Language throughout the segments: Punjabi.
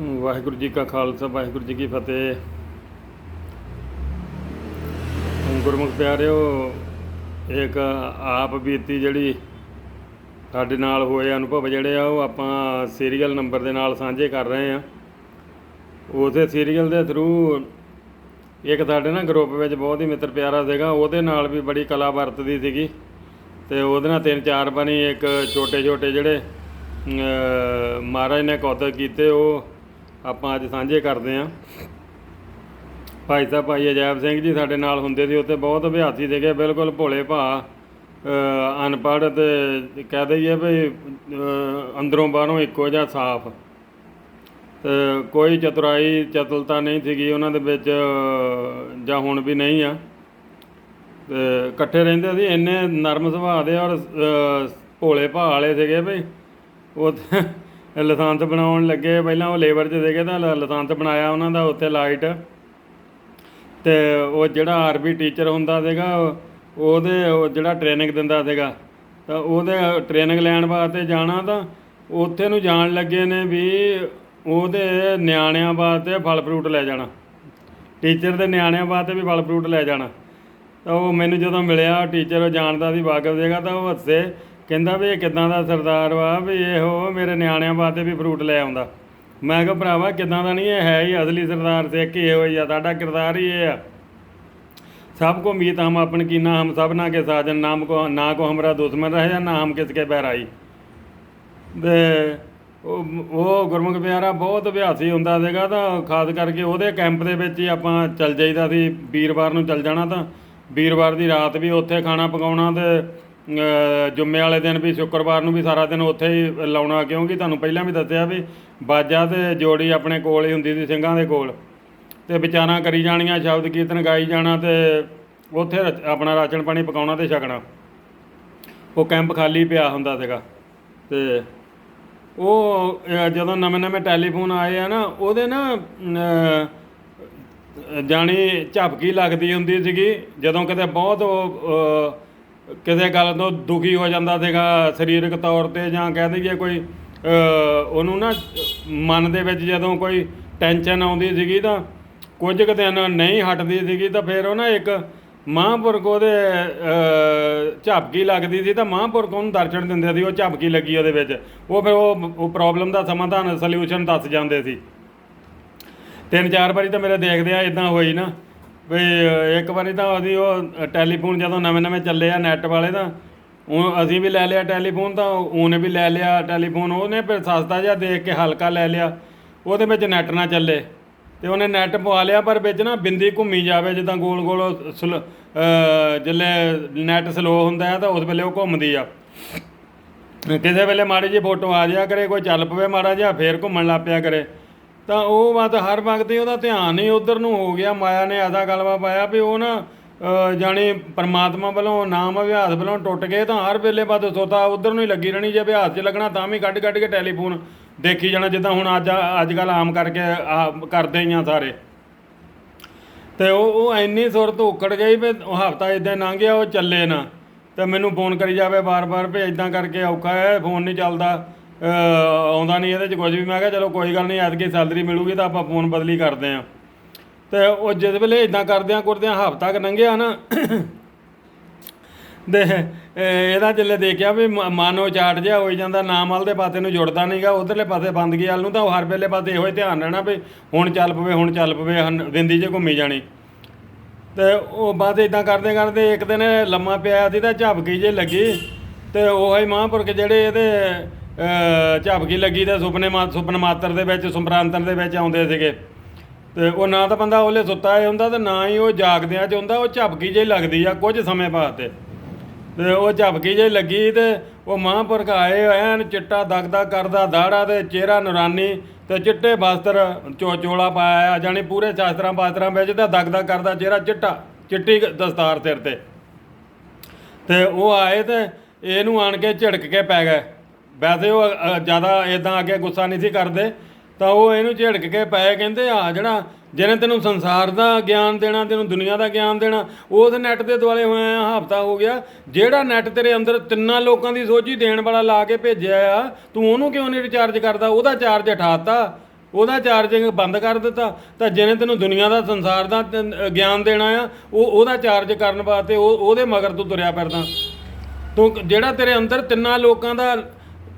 ਵਾਹਿਗੁਰੂ ਜੀ ਕਾ ਖਾਲਸਾ, ਵਾਹਿਗੁਰੂ ਜੀ ਕੀ ਫਤਿਹ। ਗੁਰਮੁਖ ਪਿਆਰਿਓ, ਇੱਕ ਆਪ ਬੀਤੀ ਜਿਹੜੀ ਸਾਡੇ ਨਾਲ ਹੋਏ ਅਨੁਭਵ ਜਿਹੜੇ ਆ, ਉਹ ਆਪਾਂ ਸੀਰੀਅਲ ਨੰਬਰ ਦੇ ਨਾਲ ਸਾਂਝੇ ਕਰ ਰਹੇ ਆ। ਉਸੇ ਸੀਰੀਅਲ ਦੇ ਥਰੂ ਇੱਕ ਸਾਡੇ ਨਾ ਗਰੁੱਪ ਵਿੱਚ ਬਹੁਤ ਹੀ ਮਿੱਤਰ ਪਿਆਰਾ ਸੀਗਾ, ਉਹਦੇ ਨਾਲ ਵੀ ਬੜੀ ਕਲਾ ਵਰਤਦੀ ਸੀਗੀ। ਤੇ ਉਹਦੇ ਨਾਲ ਤਿੰਨ ਚਾਰ ਬਣੀ, ਇੱਕ ਛੋਟੇ ਛੋਟੇ ਜਿਹੜੇ ਮਹਾਰਾਜ ਨੇ ਕੌਤਕ ਕੀਤੇ, ਉਹ ਆਪਾਂ ਅੱਜ ਸਾਂਝੇ ਕਰਦੇ ਆਂ ਭਾਈ ਸਾਹਿਬ, ਭਾਈ ਅਜੈਬ ਸਿੰਘ ਜੀ ਸਾਡੇ ਨਾਲ ਹੁੰਦੇ ਸੀ, ਉੱਥੇ ਬਹੁਤ ਅਭਿਆਸੀ ਸੀਗੇ, ਬਿਲਕੁਲ ਭੋਲੇ ਭਾ ਅਨਪੜ੍ਹ ਤੇ ਕਹਿ ਦਈਏ ਵੀ ਅੰਦਰੋਂ ਬਾਹਰੋਂ ਇੱਕੋ ਜਿਹਾ ਸਾਫ਼। ਤੇ ਕੋਈ ਚਤੁਰਾਈ, ਚਤੁਲਤਾ ਨਹੀਂ ਸੀਗੀ ਉਹਨਾਂ ਦੇ ਵਿੱਚ, ਜਾਂ ਹੁਣ ਵੀ ਨਹੀਂ ਆ। ਤੇ ਇਕੱਠੇ ਰਹਿੰਦੇ ਸੀ, ਇੰਨੇ ਨਰਮ ਸੁਭਾਅ ਦੇ ਔਰ ਭੋਲੇ ਭਾਅ ਵਾਲੇ ਸੀਗੇ ਵੀ, ਉਹ ਲਾਇਸੈਂਸ ਬਣਾਉਣ ਲੱਗੇ, ਪਹਿਲਾਂ ਉਹ ਲੇਬਰ 'ਚ ਸੀਗੇ ਤਾਂ ਲ- ਲਾਇਸੈਂਸ ਬਣਾਇਆ ਉਹਨਾਂ ਦਾ ਉੱਤੇ ਲਾਈਟ। ਤੇ ਉਹ ਜਿਹੜਾ ਆਰਬੀ ਟੀਚਰ ਹੁੰਦਾ ਸੀਗਾ, ਉਹਦੇ ਉਹ ਜਿਹੜਾ ਟ੍ਰੇਨਿੰਗ ਦਿੰਦਾ ਸੀਗਾ, ਤਾਂ ਉਹਦੇ ਟ੍ਰੇਨਿੰਗ ਲੈਣ ਵਾਸਤੇ ਜਾਣਾ ਤਾਂ ਉੱਥੇ ਨੂੰ ਜਾਣ ਲੱਗੇ ਨੇ ਵੀ ਉਹਦੇ ਨਿਆਣਿਆਂ ਵਾਸਤੇ ਫਲ ਫਰੂਟ ਲੈ ਜਾਣਾ। ਟੀਚਰ ਦੇ ਨਿਆਣਿਆਂ ਵਾਸਤੇ ਵੀ ਫਲ ਫਰੂਟ ਲੈ ਜਾਣਾ। ਤਾਂ ਉਹ ਮੈਨੂੰ ਜਦੋਂ ਮਿਲਿਆ, ਟੀਚਰ ਜਾਣਦਾ ਸੀ ਵਾਕਫ ਸੀਗਾ ਤਾਂ ਉਹ ਹੱਸੇ ਕਹਿੰਦਾ ਵੀ ਇਹ ਕਿਦਾਂ ਦਾ ਸਰਦਾਰ ਵਾ ਵੀ ਇਹੋ ਮੇਰੇ ਨਿਆਣਿਆਂ ਵਾਸਤੇ ਵੀ ਫਰੂਟ ਲੈ ਆਉਂਦਾ। ਮੈਂ ਕਿਹਾ, ਭਰਾਵਾ, ਕਿਦਾਂ ਦਾ ਨਹੀਂ, ਇਹ ਹੈ ਹੀ ਅਸਲੀ ਸਰਦਾਰ ਸਿੱਖ ਹੀ ਆ, ਸਾਡਾ ਕਿਰਦਾਰ ਹੀ ਇਹ ਆ। ਸਭ ਕੋ ਮੀਤ ਹਮ ਆਪਣ ਕੀ ਨਾ, ਹਮ ਸਭ ਨਾ ਕੇ ਸਾਜਨ ਨਾਮ ਕੋ ਨਾ ਕੋ ਹਮਰਾ ਦੁਸ਼ਮਣ ਰਹਿ ਜਾਂ ਨਾ ਹਮ ਕਿਸ ਕੇ ਬਹਿਰਾਈ। ਤੇ ਉਹ ਗੁਰਮੁਖ ਪਿਆਰਾ ਬਹੁਤ ਅਭਿਆਸੀ ਹੁੰਦਾ ਸੀਗਾ ਤਾਂ ਖਾਸ ਕਰਕੇ ਉਹਦੇ ਕੈਂਪ ਦੇ ਵਿੱਚ ਹੀ ਆਪਾਂ ਚੱਲ ਜਾਈਦਾ ਸੀ, ਵੀਰਵਾਰ ਨੂੰ ਚੱਲ ਜਾਣਾ ਤਾਂ। ਵੀਰਵਾਰ ਦੀ ਰਾਤ ਵੀ ਉੱਥੇ ਖਾਣਾ ਪਕਾਉਣਾ ਤੇ ਜੁੰਮੇ ਵਾਲੇ ਦਿਨ ਵੀ ਸ਼ੁੱਕਰਵਾਰ ਨੂੰ ਵੀ ਸਾਰਾ ਦਿਨ ਉੱਥੇ ਹੀ ਲਾਉਣਾ ਕਿਉਂਕਿ ਤੁਹਾਨੂੰ ਪਹਿਲਾਂ ਵੀ ਦੱਸਿਆ ਵੀ ਬਾਜਾ ਤੇ ਜੋੜੀ ਆਪਣੇ ਕੋਲ ਹੀ ਹੁੰਦੀ ਸੀ ਸਿੰਘਾਂ ਦੇ ਕੋਲ। ਤੇ ਵਿਚਾਰਾਂ ਕਰੀ ਜਾਣੀਆਂ ਸ਼ਬਦ ਕੀਰਤਨ ਗਾਈ ਜਾਣਾ ਤੇ ਉੱਥੇ ਰਚ- ਆਪਣਾ ਰਾਸ਼ਨ ਪਾਣੀ ਪਕਾਉਣਾ ਤੇ ਛਕਣਾ। ਉਹ ਕੈਂਪ ਖਾਲੀ ਪਿਆ ਹੁੰਦਾ ਸੀਗਾ। ਤੇ ਉਹ ਜਦੋਂ ਨਵੇਂ ਨਵੇਂ ਟੈਲੀਫੋਨ ਆਏ ਆ ਨਾ ਉਹਦੇ ਨਾ ਜਾਣੀ ਝਪਕੀ ਲੱਗਦੀ ਹੁੰਦੀ ਸੀਗੀ ਜਦੋਂ ਕਿਤੇ ਬਹੁਤ ਉਹ, ਕਿਸੇ ਗੱਲ ਤੋਂ ਦੁਖੀ ਹੋ ਜਾਂਦਾ ਸੀਗਾ ਸਰੀਰਕ ਤੌਰ ਤੇ ਜਾਂ ਕਹਿ ਦਈਏ ਕੋਈ ਉਹਨੂੰ ਨਾ ਮਨ ਦੇ ਵਿੱਚ ਜਦੋਂ ਕੋਈ ਟੈਨਸ਼ਨ ਆਉਂਦੀ ਸੀਗੀ ਤਾਂ ਕੁਝ ਕੁ ਦਿਨ ਨਹੀਂ ਹਟਦੀ ਸੀਗੀ ਤਾਂ ਫਿਰ ਉਹ ਨਾ ਇੱਕ ਮਹਾਂਪੁਰਖ ਉਹਦੇ ਅਹ, ਲੱਗਦੀ ਸੀ ਤਾਂ ਮਹਾਂਪੁਰਖ ਉਹਨੂੰ ਦਰਸ਼ਨ ਦਿੰਦੇ ਸੀ ਉਹ ਝਪਕੀ ਲੱਗੀ ਉਹਦੇ ਵਿੱਚ। ਉਹ ਫਿਰ ਉਹ ਉਹ ਪ੍ਰੋਬਲਮ ਦਾ ਸਮਾਧਾਨ ਸੋਲੂਸ਼ਨ ਦੱਸ ਜਾਂਦੇ ਸੀ। ਤਿੰਨ ਚਾਰ ਵਾਰੀ ਤਾਂ ਮੇਰੇ ਦੇਖਦੇ ਆ ਇਦਾਂ ਹੋਈ ਨਾ। ਵੀ ਇੱਕ ਵਾਰੀ ਤਾਂ ਅਸੀਂ ਉਹ ਟੈਲੀਫੋਨ ਜਦੋਂ ਨਵੇਂ ਨਵੇਂ ਚੱਲੇ ਆ ਨੈੱਟ ਵਾਲੇ ਤਾਂ ਉਹ ਅਸੀਂ ਵੀ ਲੈ ਲਿਆ ਟੈਲੀਫੋਨ ਤਾਂ ਉਹਨੇ ਵੀ ਲੈ ਲਿਆ ਟੈਲੀਫੋਨ ਉਹਨੇ ਫਿਰ ਸਸਤਾ ਜਿਹਾ ਦੇਖ ਕੇ ਹਲਕਾ ਲੈ ਲਿਆ ਉਹਦੇ ਵਿੱਚ ਨੈੱਟ ਨਾ ਚੱਲੇ। ਤੇ ਉਹਨੇ ਨੈੱਟ ਪਵਾ ਲਿਆ ਪਰ ਵਿੱਚ ਨਾ ਬਿੰਦੀ ਘੁੰਮੀ ਜਾਵੇ ਜਿੱਦਾਂ ਗੋਲ ਗੋਲ ਸਲ- ਅਹ, ਜਿੱਲੇ ਨੈੱਟ ਸਲੋ ਹੁੰਦਾ ਹੈ ਤਾਂ ਉਸ ਵੇਲੇ ਉਹ ਘੁੰਮਦੀ ਆ। ਕਿਸੇ ਵੇਲੇ ਮਾੜੀ ਜੀ ਫੋਟੋ ਆ ਜਾਇਆ ਕਰੇ ਕੋਈ ਚੱਲ ਪਵੇ ਮਾੜਾ ਜਿਹਾ ਫੇਰ ਘੁੰਮਣ ਲੱਗ ਪਿਆ ਕਰੇ। ਤਾਂ ਉਹ ਬਾਤ ਹਰ ਵਕਤ ਹੀ ਉਹਦਾ ਧਿਆਨ ਹੀ ਉਧਰ ਨੂੰ ਹੋ ਗਿਆ। ਮਾਇਆ ਨੇ ਐਸਾ ਗਲਵਾ ਪਾਇਆ ਵੀ ਉਹ ਨਾ ਅਹ, ਜਾਣੀ ਪਰਮਾਤਮਾ ਵੱਲੋਂ ਨਾਮ ਅਭਿਆਸ ਵੱਲੋਂ ਟੁੱਟ ਗਏ ਤਾਂ ਹਰ ਵੇਲੇ ਬਾਅਦ ਸੋਤਾ ਉਧਰ ਨੂੰ ਹੀ ਲੱਗੀ ਰਹਿਣੀ ਜੇ ਅਭਿਆਸ 'ਚ ਲੱਗਣਾ ਤਾਂ ਵੀ ਕੱਢ ਕੱਢ ਕੇ ਟੈਲੀਫੋਨ ਦੇਖੀ ਜਾਣਾ ਜਿੱਦਾਂ ਹੁਣ ਅੱਜ ਅੱਜ ਕੱਲ ਆਮ ਕਰਕੇ ਆ- ਕਰਦੇ ਹੀ ਆ ਸਾਰੇ। ਤੇ ਉਹ ਉਹ ਇੰਨੀ ਸੁਰਤ ਉਕੜ ਗਈ ਵੀ ਹਫਤਾ ਇਦਾਂ ਲੰਘ ਗਿਆ ਉਹ ਚੱਲੇ ਨਾ। ਤੇ ਮੈਨੂੰ ਫੋਨ ਕਰੀ ਜਾਵੇ ਬਾਰ-ਬਾਰ ਵੀ ਇਦਾਂ ਕਰਕੇ ਔਖਾ ਹੈ ਫੋਨ ਨਹੀਂ ਚੱਲਦਾ। ਆਉਂਦਾ ਨਹੀਂ ਇਹਦੇ ਚ ਕੁਝ ਵੀ। ਮੈਂ ਕਿਹਾ ਚਲੋ ਕੋਈ ਗੱਲ ਨਹੀਂ, ਐਤਕੀ ਸੈਲਰੀ ਮਿਲੂਗੀ ਤਾਂ ਆਪਾਂ ਫੋਨ ਬਦਲੀ ਕਰਦੇ ਆਂ ਤੇ ਉਹ ਜਿਸ ਵੇਲੇ ਇਦਾਂ ਕਰਦਿਆਂ ਕਰਦਿਆਂ ਹਫਤਾ ਕ ਲੰਘਿਆ ਨਾ ਦੇ ਇਹਦਾ ਜਿੱਲੇ ਦੇਖਿਆ ਵੀ ਮ- ਮਨ ਉਹ ਚਾਟ ਜਿਹਾ ਹੋਈ ਜਾਂਦਾ, ਨਾਮ ਵਾਲ ਦੇ ਪਾਸੇ ਨੂੰ ਜੁੜਦਾ ਨਹੀਂਗਾ, ਉਧਰਲੇ ਪਾਸੇ ਬੰਦਗੀ ਵਾਲ ਨੂੰ ਤਾਂ ਹਰ ਵੇਲੇ ਪਾਸੇ ਇਹੋ ਹੀ ਧਿਆਨ ਰਹਿਣਾ ਵੀ ਹੁਣ ਚੱਲ ਪਵੇ, ਹੁਣ ਚੱਲ ਪਵੇ, ਹਨ- ਜ਼ਿੰਦਗੀ ਘੁੰਮੀ ਜਾਣੀ। ਤੇ ਉਹ ਬਾਅਦ ਇਦਾਂ ਕਰਦੇ ਕਰਦੇ ਇੱਕ ਦਿਨ ਲੰਮਾ ਪਿਆ ਸੀ ਤਾਂ ਝਪਕੀ ਜੇ ਲੱਗੀ, ਤੇ ਉਹ ਹੀ ਮਹਾਂਪੁਰਖ ਜਿਹੜੇ ਇਹਦੇ ਝਪਕੀ ਲੱਗੀ ਤੇ ਸੁਪਨੇ ਮਾ ਸੁਪਨ ਮਾਤਰ ਦੇ ਵਿੱਚ, ਸੁਪਰਾਂਤਰ ਦੇ ਵਿੱਚ ਆਉਂਦੇ ਸੀਗੇ। ਤੇ ਉਹ ਨਾ ਤਾਂ ਬੰਦਾ ਉਹਲੇ ਸੁੱਤਾ ਹੀ ਹੁੰਦਾ ਤੇ ਨਾ ਹੀ ਉਹ ਜਾਗਦਿਆਂ ਚ ਹੁੰਦਾ, ਉਹ ਝਪਕੀ ਜਿਹੀ ਲੱਗਦੀ ਆ ਕੁਝ ਸਮੇਂ ਬਾਅਦ ਤੇ। ਤੇ ਉਹ ਝਪਕੀ ਜਿਹੀ ਲੱਗੀ ਤੇ ਉਹ ਮਹਾਂਪੁਰਖ ਆਏ ਐਨ ਚਿੱਟਾ ਦਗਦਗ ਕਰਦਾ ਦਾੜਾ ਤੇ ਚਿਹਰਾ ਨੂਰਾਨੀ ਤੇ ਚਿੱਟੇ ਬਸਤਰ ਚੋ ਚੋਲਾ ਪਾਇਆ ਆ, ਜਾਣੀ ਪੂਰੇ ਸ਼ਾਸਤਰਾਂ ਬਾਸਤਰਾਂ ਵਿੱਚ ਤਾਂ ਦਗਦਗ ਕਰਦਾ ਚਿਹਰਾ ਚਿੱਟਾ, ਚਿੱਟੀ ਦਸਤਾਰ ਸਿਰ ਤੇ। ਤੇ ਉਹ ਆਏ ਤੇ ਇਹਨੂੰ ਆਣ ਕੇ ਝਿੜਕ ਕੇ ਪੈ ਗਏ। ਵੈਸੇ ਉਹ ਜ਼ਿਆਦਾ ਇਦਾਂ ਅੱਗੇ ਗੁੱਸਾ ਨਹੀਂ ਸੀ ਕਰਦੇ, ਤਾਂ ਉਹ ਇਹਨੂੰ ਝਿੜਕ ਕੇ ਪਏ ਕਹਿੰਦੇ, ਆ ਜਿਹੜਾ ਜਿਹਨੇ ਤੈਨੂੰ ਸੰਸਾਰ ਦਾ ਗਿਆਨ ਦੇਣਾ, ਤੈਨੂੰ ਦੁਨੀਆ ਦਾ ਗਿਆਨ ਦੇਣਾ, ਉਸ ਨੈਟ ਦੇ ਦੁਆਲੇ ਹੋਇਆ ਹਫਤਾ ਹੋ ਗਿਆ, ਜਿਹੜਾ ਨੈਟ ਤੇਰੇ ਅੰਦਰ ਤਿੰਨਾਂ ਲੋਕਾਂ ਦੀ ਸੋਝੀ ਦੇਣ ਵਾਲਾ ਲਾ ਕੇ ਭੇਜਿਆ ਆ, ਤੂੰ ਉਹਨੂੰ ਕਿਉਂ ਨਹੀਂ ਰਿਚਾਰਜ ਕਰਦਾ? ਉਹਦਾ ਚਾਰਜ ਉਠਾਤਾ, ਉਹਦਾ ਚਾਰਜਿੰਗ ਬੰਦ ਕਰ ਦਿੱਤਾ, ਤਾਂ ਜਿਹਨੇ ਤੈਨੂੰ ਦੁਨੀਆ ਦਾ, ਸੰਸਾਰ ਦਾ ਗਿਆਨ ਦੇਣਾ ਆ, ਉਹ, ਉਹਦਾ ਚਾਰਜ ਕਰਨ ਵਾਸਤੇ ਉਹ, ਉਹਦੇ ਮਗਰ ਤੂੰ ਤੁਰਿਆ ਫਿਰਦਾ। ਤੂੰ ਜਿਹੜਾ ਤੇਰੇ ਅੰਦਰ ਤਿੰਨਾਂ ਲੋਕਾਂ ਦਾ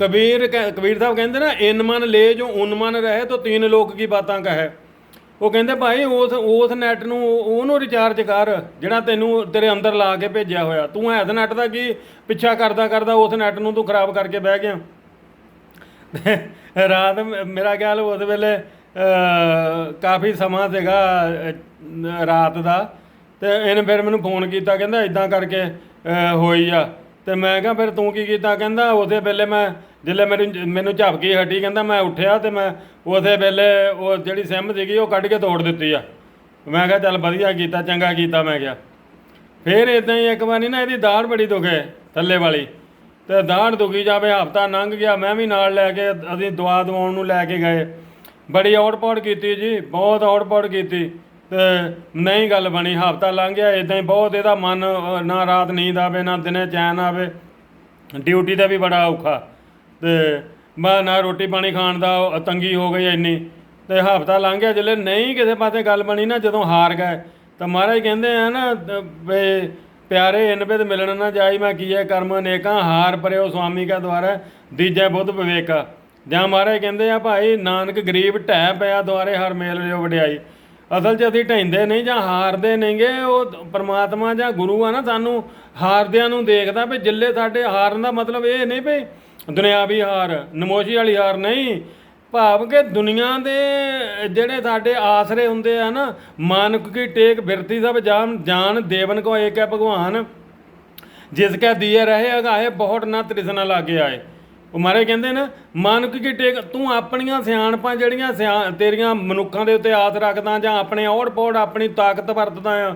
ਕਬੀਰ ਕਹਿ- ਕਬੀਰ ਸਾਹਿਬ ਕਹਿੰਦੇ ਨਾ, ਇਨ ਮਨ ਲੈ ਜੋ, ਉਨ ਮਨ ਰਹੇ ਤਾਂ ਤਿੰਨ ਲੋਕ ਕੀ ਬਾਤਾਂ ਕਹੇ? ਉਹ ਕਹਿੰਦੇ, ਭਾਈ, ਉਸ ਉਸ ਨੈਟ ਨੂੰ ਉਹਨੂੰ ਰਿਚਾਰਜ ਕਰ, ਜਿਹੜਾ ਤੈਨੂੰ ਤੇਰੇ ਅੰਦਰ ਲਾ ਕੇ ਭੇਜਿਆ ਹੋਇਆ। ਤੂੰ ਐਸ ਨੈਟ ਦਾ ਕੀ ਪਿੱਛਾ ਕਰਦਾ ਕਰਦਾ ਉਸ ਨੈਟ ਨੂੰ ਤੂੰ ਖਰਾਬ ਕਰਕੇ ਬਹਿ ਗਿਆ? ਰਾਤ ਮੇਰਾ ਖਿਆਲ ਉਸ ਵੇਲੇ ਕਾਫੀ ਸਮਾਂ ਸੀਗਾ ਰਾਤ ਦਾ। ਤੇ ਇਹਨੇ ਫਿਰ ਮੈਨੂੰ ਫੋਨ ਕੀਤਾ, ਕਹਿੰਦਾ ਇਦਾਂ ਕਰਕੇ ਹੋਈ ਆ। ਤੇ ਮੈਂ ਕਿਹਾ, ਫਿਰ ਤੂੰ ਕੀ ਕੀਤਾ? ਕਹਿੰਦਾ, ਉਸੇ ਵੇਲੇ ਮੈਂ ਜਿੱਲੇ ਮੈਨੂੰ ਮੈਨੂੰ ਝਪਕੀ ਹਟੀ, ਕਹਿੰਦਾ ਮੈਂ ਉੱਠਿਆ ਤੇ ਮੈਂ ਉਸੇ ਵੇਲੇ ਉਹ ਜਿਹੜੀ ਸਿਮ ਸੀਗੀ, ਉਹ ਕੱਢ ਕੇ ਤੋੜ ਦਿੱਤੀ ਆ। ਮੈਂ ਕਿਹਾ, ਚੱਲ ਵਧੀਆ ਕੀਤਾ, ਚੰਗਾ ਕੀਤਾ, ਮੈਂ ਕਿਹਾ। ਫਿਰ ਇਦਾਂ ਹੀ ਇੱਕ ਵਾਰੀ ਨਾ ਇਹਦੀ ਦਾੜ ਬੜੀ ਦੁਖੇ, ਥੱਲੇ ਵਾਲੀ। ਤੇ ਦਾੜ ਦੁਖੀ ਜਾਵੇ, ਹਫਤਾ ਲੰਘ ਗਿਆ, ਮੈਂ ਵੀ ਨਾਲ ਲੈ ਕੇ ਅਸੀਂ ਦਵਾ ਦਵਾਉਣ ਨੂੰ ਲੈ ਕੇ ਗਏ। ਬੜੀ ਔੜ-ਪੌੜ ਕੀਤੀ ਜੀ, ਬਹੁਤ ਔੜ-ਪੌੜ ਕੀਤੀ। ਨਹੀਂ ਗੱਲ ਬਣੀ, ਹਫਤਾ ਲੰਘ ਗਿਆ ਇਦਾਂ ਹੀ ਬਹੁਤ ਇਹਦਾ ਮਨ ਨਾ ਰਾਤ ਨੀਂਦ ਆਵੇ, ਨਾ ਦਿਨੇ ਚੈਨ ਆਵੇ। ਡਿਊਟੀ ਦਾ ਵੀ ਬੜਾ ਔਖਾ। ਤੇ ਮੈਂ ਨਾ ਰੋਟੀ ਪਾਣੀ ਖਾਣ ਦਾ ਤੰਗੀ ਹੋ ਗਈ ਇੰਨੀ। ਤੇ ਹਫਤਾ ਲੰਘ ਗਿਆ ਜਦੋਂ ਨਹੀਂ ਕਿਸੇ ਪਾਸੇ ਗੱਲ ਬਣੀ ਨਾ, ਜਦੋਂ ਹਾਰ ਗਏ। ਤਾਂ ਮਹਾਰਾਜ ਕਹਿੰਦੇ ਆ ਨਾ ਦ- ਵੀ ਪਿਆਰੇ ਇਨ ਬਿਦ ਮਿਲਣ ਨਾ ਜਾਈ, ਮੈਂ ਕੀਏ ਕਰਮ ਅਨੇਕਾਂ, ਹਾਰ ਪਰਿਓ ਸੁਆਮੀ ਕਾ ਦੁਆਰਾ, ਦੀਜੈ ਬੁੱਧ ਵਿਵੇਕਾ। ਜਾਂ ਮਹਾਰਾਜ ਕਹਿੰਦੇ ਆ, ਭਾਈ, ਨਾਨਕ ਗਰੀਬ ਢਹਿ ਪਿਆ ਦੁਆਰੇ, ਹਰ ਮੇਲ ਲਿਓ ਵਡਿਆਈ। ਅਸਲ 'ਚ ਅਸੀਂ ਢੈਂਦੇ ਨਹੀਂ ਜਾਂ ਹਾਰਦੇ ਨਹੀਂਗੇ, ਉਹ ਪਰਮਾਤਮਾ ਜਾਂ ਗੁਰੂ ਆ ਨਾ ਸਾਨੂੰ ਹਾਰਦਿਆਂ ਨੂੰ ਦੇਖਦਾ ਵੀ ਜਿੱਲੇ ਸਾਡੇ ਹਾਰਨ ਦਾ ਮਤਲਬ ਇਹ ਨਹੀਂ ਵੀ ਦੁਨਿਆਵੀ ਹਾਰ, ਨਮੋਸ਼ੀ ਵਾਲੀ ਹਾਰ ਨਹੀਂ। ਭਾਵ ਕਿ ਦੁਨੀਆ ਦੇ ਜਿਹੜੇ ਸਾਡੇ ਆਸਰੇ ਹੁੰਦੇ ਆ ਨਾ ਮਾਨਕ ਕੀ ਟੇਕ ਬਿਰਤੀ ਸਭ ਜਾਨ ਜਾਨ ਦੇਵਨ ਕੋ ਏਕ ਹੈ ਭਗਵਾਨ। ਜਿਸ ਕੈ ਦੀਏ ਰਹੇ ਅਗਾਏ ਬਹੁਤ ਨਾ ਤ੍ਰਿਸ਼ਨਾ ਲਾਗੇ ਆਏ। ਉਹ ਮਾਰੇ ਕਹਿੰਦੇ ਨਾ ਮਨ ਕੀ ਟੇਕ, ਤੂੰ ਆਪਣੀਆਂ ਸਿਆਣਪਾਂ ਜਿਹੜੀਆਂ ਸਿਆ- ਤੇਰੀਆਂ ਮਨੁੱਖਾਂ ਦੇ ਉੱਤੇ ਆਸ ਰੱਖਦਾ ਜਾਂ ਆਪਣੇ ਔੜ ਪੌੜ ਆਪਣੀ ਤਾਕਤ ਵਰਤਦਾ ਆ।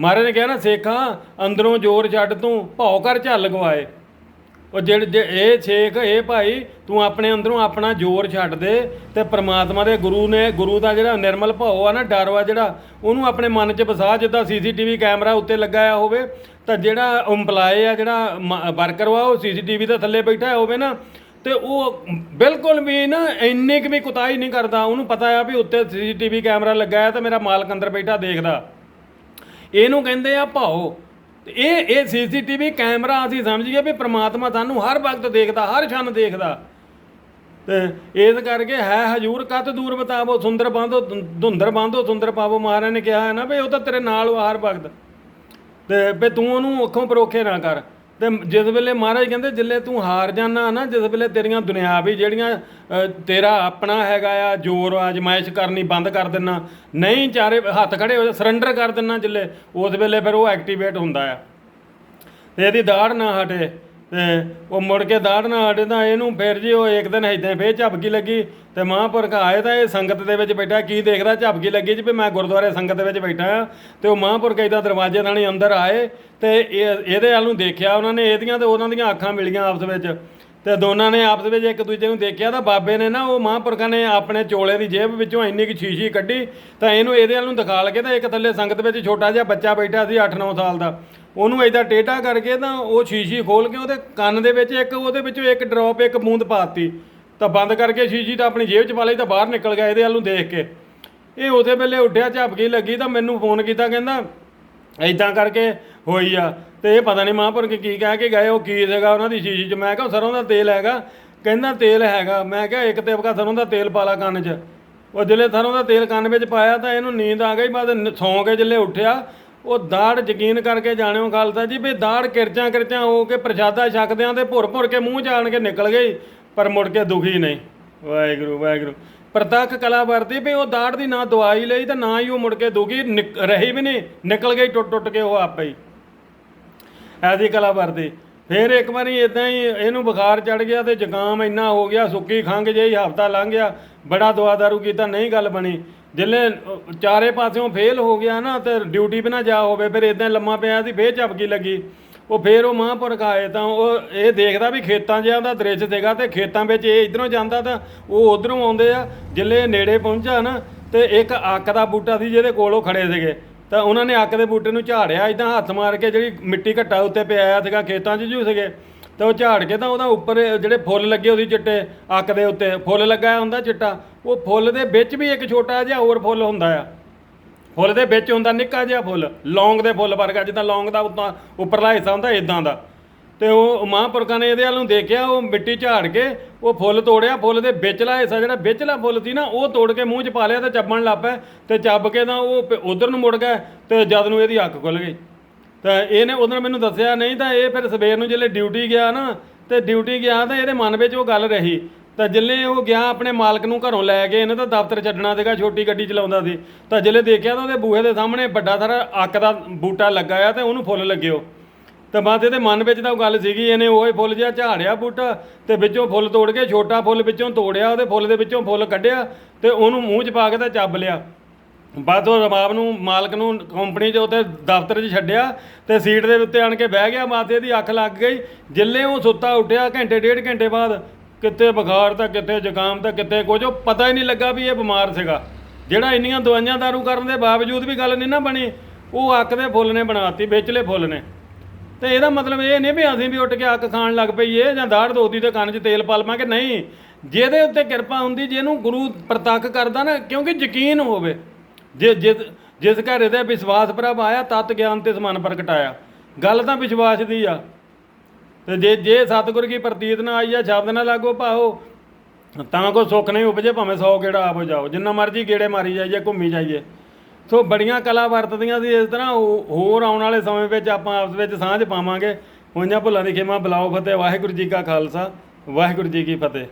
ਮਹਾਰਾਜ ਨੇ ਕਿਹਾ ਨਾ, ਸੇਖਾ, ਅੰਦਰੋਂ ਜ਼ੋਰ ਛੱਡ ਤੂੰ, ਭੌ ਕਰ ਝੱਲ ਗਵਾਏ। ਉਹ ਜਿਹੜੇ ਜੇ ਇਹ ਛੇਖ ਇਹ ਭਾਈ, ਤੂੰ ਆਪਣੇ ਅੰਦਰੋਂ ਆਪਣਾ ਜ਼ੋਰ ਛੱਡ ਦੇ ਤੇ ਪ੍ਰਮਾਤਮਾ ਦੇ ਗੁਰੂ ਨੇ, ਗੁਰੂ ਦਾ ਜਿਹੜਾ ਨਿਰਮਲ ਭਾਉ ਆ ਨਾ ਡਰ ਵਾ ਜਿਹੜਾ, ਉਹਨੂੰ ਆਪਣੇ ਮਨ 'ਚ ਵਸਾ, ਜਿੱਦਾਂ ਸੀਸੀਟੀਵੀ ਕੈਮਰਾ ਉੱਤੇ ਲੱਗਾਇਆ ਹੋਵੇ, ਤਾਂ ਜਿਹੜਾ ਏਮਪਲਾਈ ਆ, ਜਿਹੜਾ ਵਰਕਰ ਵਾ, ਉਹ ਸੀਸੀਟੀਵੀ ਦੇ ਥੱਲੇ ਬੈਠਾ ਹੋਵੇ ਨਾ, ਤੇ ਉਹ ਬਿਲਕੁਲ ਵੀ ਨਾ, ਇੰਨੀ ਕੁ ਵੀ ਕੁਤਾਈ ਨਹੀਂ ਕਰਦਾ। ਉਹਨੂੰ ਪਤਾ ਆ ਵੀ ਉੱਤੇ ਸੀਸੀਟੀਵੀ ਕੈਮਰਾ ਲੱਗਾ ਹੈ ਤਾਂ ਮੇਰਾ ਮਾਲਕ ਅੰਦਰ ਬੈਠਾ ਦੇਖਦਾ। ਇਹਨੂੰ ਕਹਿੰਦੇ ਆ ਭਾਉ। ਤੇ ਇਹ ਇਹ ਸੀਸੀਟੀਵੀ ਕੈਮਰਾ ਅਸੀਂ ਸਮਝੀਏ ਵੀ ਪ੍ਰਮਾਤਮਾ ਸਾਨੂੰ ਹਰ ਵਕਤ ਦੇਖਦਾ, ਹਰ ਛਣ ਦੇਖਦਾ। ਤੇ ਇਸ ਕਰਕੇ ਹੈ ਹਜੂਰ ਕਤ ਦੂਰ ਬਤਾਵੋ, ਸੁੰਦਰ ਬਾਂਧੋ ਧੁੰਦਰ ਬਾਂਧੋ, ਸੁੰਦਰ ਪਾਵੋ, ਮਹਾਰਾਜ ਨੇ ਕਿਹਾ ਹੈ ਨਾ ਵੀ ਉਹ ਤਾਂ ਤੇਰੇ ਨਾਲ ਵਾ ਹਰ ਵਕਤ। ਤੇ ਵੀ ਤੂੰ ਉਹਨੂੰ ਅੱਖੋਂ ਪਰੋਖੇ ਨਾ ਕਰ। ਤੇ ਜਿਸ ਵੇਲੇ ਮਹਾਰਾਜ ਕਹਿੰਦੇ, ਜਿੱਲੇ ਤੂੰ ਹਾਰ ਜਾਣਾ ਨਾ, ਜਿਸ ਵੇਲੇ ਤੇਰੀਆਂ ਦੁਨਿਆਵੀ ਜਿਹੜੀਆਂ ਤੇਰਾ ਆਪਣਾ ਹੈਗਾ ਆ, ਜ਼ੋਰ, ਆਜ਼ਮਾਇਸ਼ ਕਰਨੀ ਬੰਦ ਕਰ ਦੇਣਾ ਨਹੀਂ ਚਾਰੇ ਹੱਥ ਖੜੇ ਹੋ ਜਾ ਸਰੈਂਡਰ ਕਰ ਦੇਣਾ ਜਿੱਲੇ, ਉਸ ਵੇਲੇ ਫਿਰ ਉਹ ਐਕਟੀਵੇਟ ਹੁੰਦਾ ਆ। ਤੇ ਇਹਦੀ ਦਾੜ ਨਾ ਹਟੇ। ਤੇ ਉਹ ਮੁੜ ਕੇ ਦਾੜ ਨਾ ਹਟੇ ਤਾਂ ਇਹਨੂੰ ਫਿਰ ਜੀ ਉਹ ਇੱਕ ਦਿਨ ਇਦਾਂ ਫੇਰ ਝਪਕੀ ਲੱਗੀ ਤੇ ਮਹਾਂਪੁਰਖ ਆਏ ਤਾਂ ਇਹ ਸੰਗਤ ਦੇ ਵਿੱਚ ਬੈਠਾ, ਕੀ ਦੇਖਦਾ? ਝਪਕੀ ਲੱਗੀ ਜੀ ਵੀ ਮੈਂ ਗੁਰਦੁਆਰੇ ਸੰਗਤ ਦੇ ਵਿੱਚ ਬੈਠਾ ਆ ਤੇ ਉਹ ਮਹਾਂਪੁਰਖ ਇਦਾਂ ਦਰਵਾਜ਼ੇ ਥਾਣੀ ਅੰਦਰ ਆਏ ਤੇ ਇਹ, ਇਹਦੇ ਵੱਲ ਨੂੰ ਦੇਖਿਆ, ਉਹਨਾਂ ਨੇ ਇਹਦੀਆਂ ਤੇ ਉਹਨਾਂ ਦੀਆਂ ਅੱਖਾਂ ਮਿਲੀਆਂ ਆਪਸ ਵਿੱਚ ਤੇ ਦੋਨਾਂ ਨੇ ਆਪਸ ਵਿੱਚ ਇੱਕ ਦੂਜੇ ਨੂੰ ਦੇਖਿਆ ਤਾਂ ਬਾਬੇ ਨੇ ਨਾ ਉਹ ਮਹਾਂਪੁਰਖਾਂ ਨੇ ਆਪਣੇ ਚੋਲੇ ਦੀ ਜੇਬ ਵਿੱਚੋਂ ਇੰਨੀ ਕੁ ਸ਼ੀਸ਼ੀ ਕੱਢੀ ਤਾਂ ਇਹਨੂੰ ਇਹਦੇ ਵੱਲ ਨੂੰ ਦਿਖਾ ਕੇ ਤਾਂ ਇੱਕ ਥੱਲੇ ਸੰਗਤ ਵਿੱਚ ਛੋਟਾ ਜਿਹਾ ਬੱਚਾ ਬੈਠਾ ਸੀ 8-9 ਸਾਲ ਦਾ। ਉਹਨੂੰ ਏਦਾਂ ਟੇਢਾ ਕਰਕੇ ਤਾਂ ਉਹ ਸ਼ੀਸ਼ੀ ਖੋਲ ਕੇ ਉਹਦੇ ਕੰਨ ਦੇ ਵਿੱਚ ਇੱਕ, ਉਹਦੇ ਵਿੱਚੋਂ ਇੱਕ ਡ੍ਰੌਪ ਇੱਕ ਬੂੰਦ ਪਾਤੀ। ਤਾਂ ਬੰਦ ਕਰਕੇ ਸ਼ੀਸ਼ੀ ਤਾਂ ਆਪਣੀ ਜੇਬ 'ਚ ਪਾ ਲਈ ਤਾਂ ਬਾਹਰ ਨਿਕਲ ਗਿਆ ਇਹਦੇ ਵੱਲ ਨੂੰ ਦੇਖ ਕੇ। ਇਹ ਉਸੇ ਵੇਲੇ ਉੱਠਿਆ, ਝਪਕੀ ਲੱਗੀ ਤਾਂ ਮੈਨੂੰ ਫੋਨ ਕੀਤਾ ਕਹਿੰਦਾ ਐਦਾਂ ਕਰਕੇ ਹੋਈ ਆ। ਤੇ ਇਹ ਪਤਾ ਨਹੀਂ ਮਹਾਂਪੁਰਖ ਕੀ ਕਹਿ ਕੇ ਗਏ, ਉਹ ਕੀ ਸੀਗਾ ਉਹਨਾਂ ਦੀ ਸ਼ੀਸ਼ੀ 'ਚ। ਮੈਂ ਕਿਹਾ, ਸਰੋਂ ਦਾ ਤੇਲ ਹੈਗਾ। ਕਹਿੰਦਾ, ਤੇਲ ਹੈਗਾ। ਮੈਂ ਕਿਹਾ, ਇੱਕ ਤੇਪਕਾ ਸਰੋਂ ਦਾ ਤੇਲ ਪਾ ਲਾ ਕੰਨ 'ਚ। ਉਹ ਜਿਲੇ ਸਰੋਂ ਦਾ ਤੇਲ ਕੰਨ ਵਿੱਚ ਪਾਇਆ ਤਾਂ ਇਹਨੂੰ ਨੀਂਦ ਆ ਗਈ ਬਾਅਦ ਸੌਂ ਕੇ ਜਿਲੇ ਉੱਠਿਆ। ਉਹ ਦਾੜ ਯਕੀਨ ਕਰਕੇ ਜਾਣਿਓ ਖਾਲਸਾ ਜੀ ਵੀ ਦਾੜ ਕਿਰਚਾਂ ਕਿਰਚਾਂ ਹੋ ਕੇ ਪ੍ਰਸ਼ਾਦਾ ਛਕਦਿਆਂ ਤੇ ਭੁਰ ਭੁਰ ਕੇ ਮੂੰਹ ਜਾਣ ਕੇ ਨਿਕਲ ਗਈ, ਪਰ ਮੁੜ ਕੇ ਦੁਖੀ ਨਹੀਂ। ਵਾਹਿਗੁਰੂ ਵਾਹਿਗੁਰੂ। ਪ੍ਰਤੱਖ ਕਲਾ ਵਰਤੀ ਵੀ ਉਹ ਦਾੜ ਦੀ ਨਾ ਦਵਾਈ ਲਈ ਤੇ ਨਾ ਹੀ ਉਹ ਮੁੜ ਕੇ ਦੁਖੀ, ਨਿਕ- ਰਹੀ ਵੀ ਨਹੀਂ, ਨਿਕਲ ਗਈ ਟੁੱਟ ਟੁੱਟ ਕੇ ਉਹ ਆਪੇ ਹੀ। ਐਸੀ ਕਲਾ ਵਰਤੀ। ਫਿਰ ਇੱਕ ਵਾਰੀ ਇਦਾਂ ਹੀ ਇਹਨੂੰ ਬੁਖਾਰ ਚੜ ਗਿਆ ਤੇ ਜ਼ੁਕਾਮ ਇੰਨਾ ਹੋ ਗਿਆ, ਸੁੱਕੀ ਖੰਘ ਜਿਹੀ ਹਫਤਾ ਲੰਘ ਗਿਆ, ਬੜਾ ਦਵਾ ਦਾਰੂ ਕੀਤਾ, ਨਹੀਂ ਗੱਲ ਬਣੀ। ਜਿੱਲੇ ਚਾਰੇ ਪਾਸਿਓਂ ਫੇਲ ਹੋ ਗਿਆ ਨਾ ਤੇ ਡਿਊਟੀ ਵੀ ਜਾ ਹੋਵੇ, ਫਿਰ ਇਦਾਂ ਲੰਮਾ ਪਿਆ ਸੀ, ਫੇਰ ਝਪਕੀ ਲੱਗੀ। ਉਹ ਫੇਰ ਉਹ ਮਹਾਂਪੁਰਖ ਆਏ ਤਾਂ ਉਹ ਇਹ ਦੇਖਦਾ ਵੀ ਖੇਤਾਂ ਜਿਹਾ ਦਾ ਦ੍ਰਿਸ਼ ਸੀਗਾ ਤੇ ਖੇਤਾਂ ਵਿੱਚ ਇਹ ਇਧਰੋਂ ਜਾਂਦਾ ਤਾਂ ਉਹ ਉਧਰੋਂ ਆਉਂਦੇ ਆ ਜਿੱਲੇ ਨੇੜੇ ਪਹੁੰਚਾ ਨਾ ਤੇ ਇੱਕ ਅੱਕ ਦਾ ਬੂਟਾ ਸੀ ਜਿਹਦੇ ਕੋਲ ਉਹ ਖੜੇ ਸੀਗੇ। ਤਾਂ ਉਹਨਾਂ ਨੇ ਅੱਕ ਦੇ ਬੂਟੇ ਨੂੰ ਝਾੜਿਆ ਇਦਾਂ ਹੱਥ ਮਾਰ ਕੇ ਜਿਹੜੀ ਮਿੱਟੀ ਘੱਟਾ ਉੱਤੇ ਪਿਆ ਸੀਗਾ, ਖੇਤਾਂ 'ਚ ਜੂ ਸੀਗੇ। ਤੇ ਉਹ ਝਾੜ ਕੇ ਤਾਂ ਉਹਦਾ ਉੱਪਰ ਜਿਹੜੇ ਫੁੱਲ ਲੱਗੇ ਉਹਦੀ ਚਿੱਟੇ ਅੱਕ ਦੇ ਉੱਤੇ, ਫੁੱਲ ਲੱਗਾ ਹੁੰਦਾ ਚਿੱਟਾ, ਉਹ ਫੁੱਲ ਦੇ ਵਿੱਚ ਵੀ ਇੱਕ ਛੋਟਾ ਜਿਹਾ ਹੋਰ ਫੁੱਲ ਹੁੰਦਾ ਆ। ਫੁੱਲ ਦੇ ਵਿੱਚ ਹੁੰਦਾ ਨਿੱਕਾ ਜਿਹਾ ਫੁੱਲ, ਲੌਂਗ ਦੇ ਫੁੱਲ ਵਰਗਾ, ਜਿੱਦਾਂ ਲੌਂਗ ਦਾ ਉੱਤਾ ਉੱਪਰਲਾ ਹਿੱਸਾ ਹੁੰਦਾ ਇਦਾਂ ਦਾ। ਤੇ ਉਹ ਮਹਾਂਪੁਰਖਾਂ ਨੇ ਇਹਦੇ ਵੱਲ ਨੂੰ ਦੇਖਿਆ, ਉਹ ਮਿੱਟੀ ਝਾੜ ਕੇ ਉਹ ਫੁੱਲ ਤੋੜਿਆ, ਫੁੱਲ ਦੇ ਵਿਚਲਾ ਹਿੱਸਾ ਜਿਹੜਾ ਵਿਚਲਾ ਫੁੱਲ ਸੀ ਨਾ, ਉਹ ਤੋੜ ਕੇ ਮੂੰਹ 'ਚ ਪਾ ਲਿਆ ਤੇ ਚੱਬਣ ਲੱਗ ਪਿਆ ਤੇ ਚੱਬ ਕੇ ਤਾਂ ਉਹ ਉਧਰ ਨੂੰ ਮੁੜ ਗਿਆ ਤੇ ਜਦ ਨੂੰ ਇਹਦੀ ਅੱਖ ਖੁੱਲ ਗਈ। ਤਾਂ ਇਹਨੇ ਉਦੋਂ ਮੈਨੂੰ ਦੱਸਿਆ, ਨਹੀਂ ਤਾਂ ਇਹ ਫਿਰ ਸਵੇਰ ਨੂੰ ਜਿਹੜੇ ਡਿਊਟੀ ਗਿਆ ਨਾ, ਤੇ ਡਿਊਟੀ ਗਿਆ ਤਾਂ ਇਹਦੇ ਮਨ ਵਿੱਚ ਉਹ ਗੱਲ ਰਹੀ। ਤਾਂ ਜਿੱਲੇ ਉਹ ਗਿਆ ਆਪਣੇ ਮਾਲਕ ਨੂੰ ਘਰੋਂ ਲੈ ਕੇ, ਇਹਨੇ ਤਾਂ ਦਫ਼ਤਰ ਛੱਡਣਾ ਸੀਗਾ, ਛੋਟੀ ਗੱਡੀ ਚਲਾਉਂਦਾ ਸੀ। ਤਾਂ ਜਿੱਲੇ ਦੇਖਿਆ ਤਾਂ ਉਹਦੇ ਬੂਹੇ ਦੇ ਸਾਹਮਣੇ ਵੱਡਾ ਸਾਰਾ ਅੱਕ ਦਾ ਬੂਟਾ ਲੱਗਾ ਆ ਤੇ ਉਹਨੂੰ ਫੁੱਲ ਲੱਗਿਓ ਤਾਂ ਬਾਅਦ ਇਹਦੇ ਮਨ ਵਿੱਚ ਤਾਂ ਉਹ ਗੱਲ ਸੀਗੀ, ਇਹਨੇ ਉਹ ਹੀ ਫੁੱਲ ਜਿਹਾ ਝਾੜਿਆ ਬੂਟਾ, ਤੇ ਵਿੱਚੋਂ ਫੁੱਲ ਤੋੜ ਕੇ ਛੋਟਾ ਫੁੱਲ ਵਿੱਚੋਂ ਤੋੜਿਆ, ਉਹਦੇ ਫੁੱਲ ਦੇ ਵਿੱਚੋਂ ਫੁੱਲ ਕੱਢਿਆ, ਤੇ ਉਹਨੂੰ ਮੂੰਹ 'ਚ ਪਾ ਕੇ ਤਾਂ ਚੱਬ ਲਿਆ। ਬਾਅਦ ਉਹ ਰਬਾਬ ਨੂੰ, ਮਾਲਕ ਨੂੰ ਕੰਪਨੀ 'ਚ ਉੱਤੇ ਦਫ਼ਤਰ 'ਚ ਛੱਡਿਆ ਤੇ ਸੀਟ ਦੇ ਉੱਤੇ ਆਣ ਕੇ ਬਹਿ ਗਿਆ ਮਾਤੇ ਦੀ ਅੱਖ ਲੱਗ ਗਈ। ਜਿੱਲੇ ਉਹ ਸੁੱਤਾ ਉੱਠਿਆ, ਘੰਟੇ, ਡੇਢ ਘੰਟੇ ਬਾਅਦ ਕਿਤੇ ਬੁਖਾਰ ਤਾਂ ਕਿਤੇ ਜ਼ੁਕਾਮ ਤਾਂ ਕਿਤੇ ਕੁਝ, ਉਹ ਪਤਾ ਹੀ ਨਹੀਂ ਲੱਗਾ ਵੀ ਇਹ ਬਿਮਾਰ ਸੀਗਾ। ਜਿਹੜਾ ਇੰਨੀਆਂ ਦਵਾਈਆਂ ਦਾਰੂ ਕਰਨ ਦੇ ਬਾਵਜੂਦ ਵੀ ਗੱਲ ਨਹੀਂ ਨਾ ਬਣੀ, ਉਹ ਅੱਖ ਦੇ ਫੁੱਲ ਨੇ ਬਣਾਤੀ, ਵਿਚਲੇ ਫੁੱਲ ਨੇ। ਤੇ ਇਹਦਾ ਮਤਲਬ ਇਹ ਨਹੀਂ ਵੀ ਅਸੀਂ ਵੀ ਉੱਠ ਕੇ ਅੱਕ ਖਾਣ ਲੱਗ ਪਈਏ ਜਾਂ ਦਾੜ ਦੋਦੀ ਤੇ ਕੰਨ 'ਚ ਤੇਲ ਪਾਲਵਾਂਗੇ, ਨਹੀਂ। ਜਿਹਦੇ ਉੱਤੇ ਕਿਰਪਾ ਹੁੰਦੀ, ਜਿਹਨੂੰ ਗੁਰੂ ਪ੍ਰਤੱਖ ਕਰਦਾ ਨਾ, ਕਿਉਂਕਿ ਯਕੀਨ ਹੋਵੇ। ਜੇ ਜਿਸ ਜਿਸ ਘਰ ਇਹਦੇ ਵਿਸ਼ਵਾਸ ਪ੍ਰਭ ਆਇਆ, ਤਤ ਗਿਆਨ ਤੇ ਸਮਾਨ ਪ੍ਰਗਟਾਇਆ। ਗੱਲ ਤਾਂ ਵਿਸ਼ਵਾਸ ਦੀ ਆ। ਤੇ ਜੇ ਜੇ ਸਤਿਗੁਰ ਕੀ ਪ੍ਰਤੀਤ ਨਾ ਆਈ ਆ, ਸ਼ਬਦ ਨਾ ਲਾਗੋ ਪਾਓ ਤਾਂ ਕੋ ਸੁੱਖ ਨਹੀਂ ਉਪਜੇ, ਭਾਵੇਂ 100 ਗੇੜਾ ਆਪ ਜਾਓ ਜਿੰਨਾ ਮਰਜ਼ੀ ਗੇੜੇ ਮਾਰੀ ਜਾਈਏ, ਘੁੰਮੀ ਜਾਈਏ। ਸੋ ਬੜੀਆਂ ਕਲਾ ਵਰਤਦੀਆਂ ਸੀ ਇਸ ਤਰ੍ਹਾਂ ਹੋ- ਹੋਰ ਆਉਣ ਵਾਲੇ ਸਮੇਂ ਵਿੱਚ ਆਪਾਂ ਆਪਸ ਵਿੱਚ ਸਾਂਝ ਪਾਵਾਂਗੇ। ਹੋਈਆਂ ਭੁੱਲਾਂ ਦੀ ਖੇਮਾ ਬੁਲਾਓ ਫਤਿਹ, ਵਾਹਿਗੁਰੂ ਜੀ ਕਾ ਖਾਲਸਾ, ਵਾਹਿਗੁਰੂ ਜੀ ਕੀ ਫਤਿਹ।